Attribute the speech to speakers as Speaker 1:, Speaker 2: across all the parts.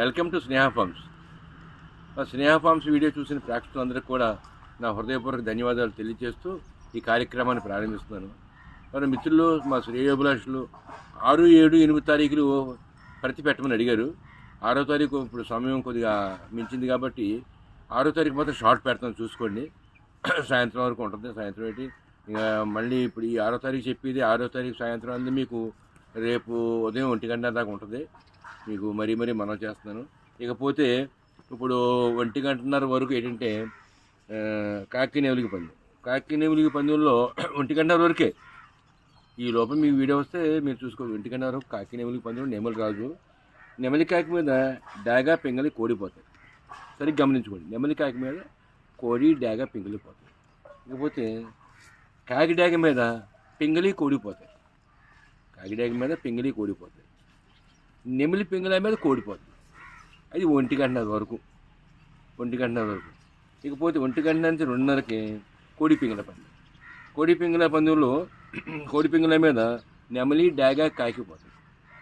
Speaker 1: Welcome to Sneha farms. Sneha farms video చూసిన ప్రేక్షకులందరికీ కూడా నా హృదయపూర్వక ధన్యవాదాలు తెలియజేస్తూ ఈ కార్యక్రమాన్ని ప్రారంభిస్తున్నాను. మరి మిత్రులు మా శ్రేయోభిలాషులు ఆరు ఏడు ఎనిమిది తారీఖులు ప్రతి పెట్టమని అడిగారు. ఆరో తారీఖు ఇప్పుడు సమయం కొద్దిగా మించింది కాబట్టి ఆరో తారీఖు మాత్రం షార్ట్ పెడతాను చూసుకోండి. సాయంత్రం వరకు ఉంటుంది. సాయంత్రం ఏంటి? ఇంకా మళ్ళీ ఇప్పుడు ఈ ఆరో తారీఖు చెప్పేది ఆరో తారీఖు సాయంత్రం అంది మీకు రేపు ఉదయం ఒంటి గంట దాకా ఉంటుంది. మీకు మరీ మరీ మనం చేస్తున్నాను. ఇకపోతే ఇప్పుడు ఒంటి గంటన్నర వరకు ఏంటంటే ఆ, కాకి పందెం. కాకి పందెంలో ఒంటి గంటన్నర వరకే. ఈ లోపల మీకు వీడియో వస్తే మీరు చూసుకోవచ్చు ఒంటి గంటన్నర వరకు కాకి పందెం నెమలి రాజు. నెమలి కాకి మీద డాగా పింగలి కోడిపోతాయి. సరిగ్గా గమనించుకోండి. నెమలి కాకి మీద కోడి డాగా పింగలి పోతాయి. ఇకపోతే కాకి డాగ మీద పింగలి కోడిపోతాయి కాకి డాగ మీద పింగలి కోడిపోతాయి నెమిలి పింగళ మీద కోడిపోతుంది. అది ఒంటి గంటన్నర వరకు. ఒంటి గంటన్నర వరకు. ఇకపోతే ఒంటి గంట నుంచి రెండున్నరకి కోడి పింగళ పందెం. కోడి పింగళ పందెంలో కోడి పింగళ మీద నెమలి డాగా కాకిపోతుంది.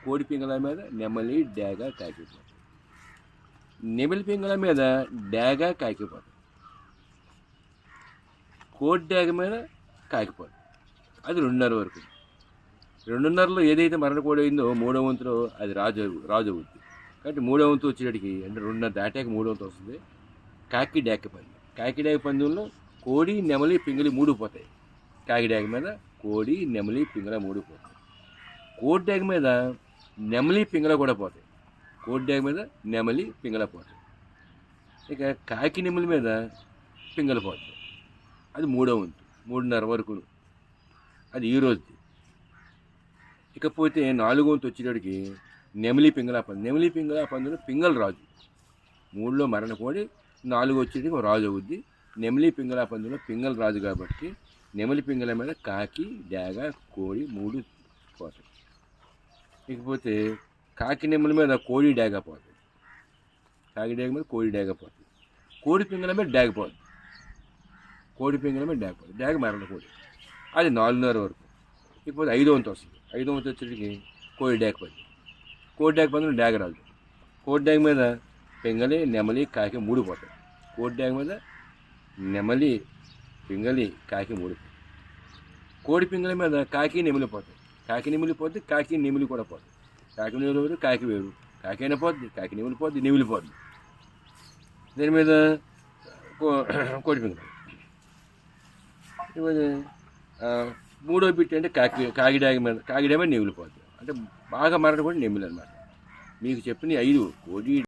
Speaker 1: కోడి పింగళ మీద నెమలి డాగా కాకిపోతుంది. నెమలి పింగళ మీద డాగా కాకిపోతుంది. కోడి డాగ మీద కాకిపోతుంది. అది రెండున్నర వరకు. రెండున్నరలో ఏదైతే మరణ కోడి అయిందో మూడో వంతులో అది రాజు రాజు అవుద్ది కాబట్టి మూడో వంతు వచ్చేటికి అంటే రెండున్నర దాటాక మూడో వంతు వస్తుంది. కాకి డాక కాకిడాక కాకి డాక పందెంలో కోడి నెమలి పింగలి మూడు పోతాయి. కాకి డాక మీద కోడి నెమలి పింగళ మూడు పోతాయి. కోడి డాక మీద నెమలి పింగళ కూడా పోతాయి. కోడి డాక మీద నెమలి పింగళ పోతాయి. ఇక కాకి నెమలి మీద పింగల పోతాయి. అది మూడో వంతు మూడున్నర వరకు అది ఈ రోజుది. ఇకపోతే నాలుగో వంతు వచ్చేటడికి నెమిలి పింగళ పందు. నెమిలి పింగళ పందులో పింగళ రాజు. మూడులో మరణ కోడి నాలుగు వచ్చేటికి ఒక రాజు అవుద్ది. నెమిలి పింగళ పందులో పింగళ రాజు కాబట్టి నెమిలి పింగళ మీద కాకి డాగ కోడి మూడు పోతాయి. ఇకపోతే కాకి నెమలి మీద కోడి డాగ పోతుంది కాకి డాగ మీద కోడి డాగ పోతుంది కోడి పింగళ మీద డాగ పోతుంది కోడి పింగళ మీద డాగ పోతుంది డాగ మరణ కోడి. అది నాలుగున్నర వరకు. ఇకపోతే ఐదో వంతు వస్తుంది. ఐదో వంతు వచ్చేటికి కోడి డాగ పది కోడి డాగ పది డాగ రాదు కోడి డాగ మీద పింగలి నెమలి కాకి మూడు పోతాయి కోడి డాగ మీద నెమలి పింగలి కాకి మూడు పోతాయి కోడి పింగళ మీద కాకి నెమిలి పోతాయి కాకి నెమిలి పోతే కాకి నెమిలి కూడా పోతాయి కాకి నెమిలి వేరు కాకి వేరు కాకి అయినా పోద్ది కాకి నెమిలి పోద్ది నెమిలి పోద్ది దీని మీద కో- కోడి పింగళ ఇవ్వదు ఆ, మూడో బిట్ అంటే కాకి కాగిడాగి కాగిడమే నిమిలిపోతుంది అంటే బాగా మరణ కూడా నెమిలి అనమాట మీకు చెప్పిన ఐదు కోడి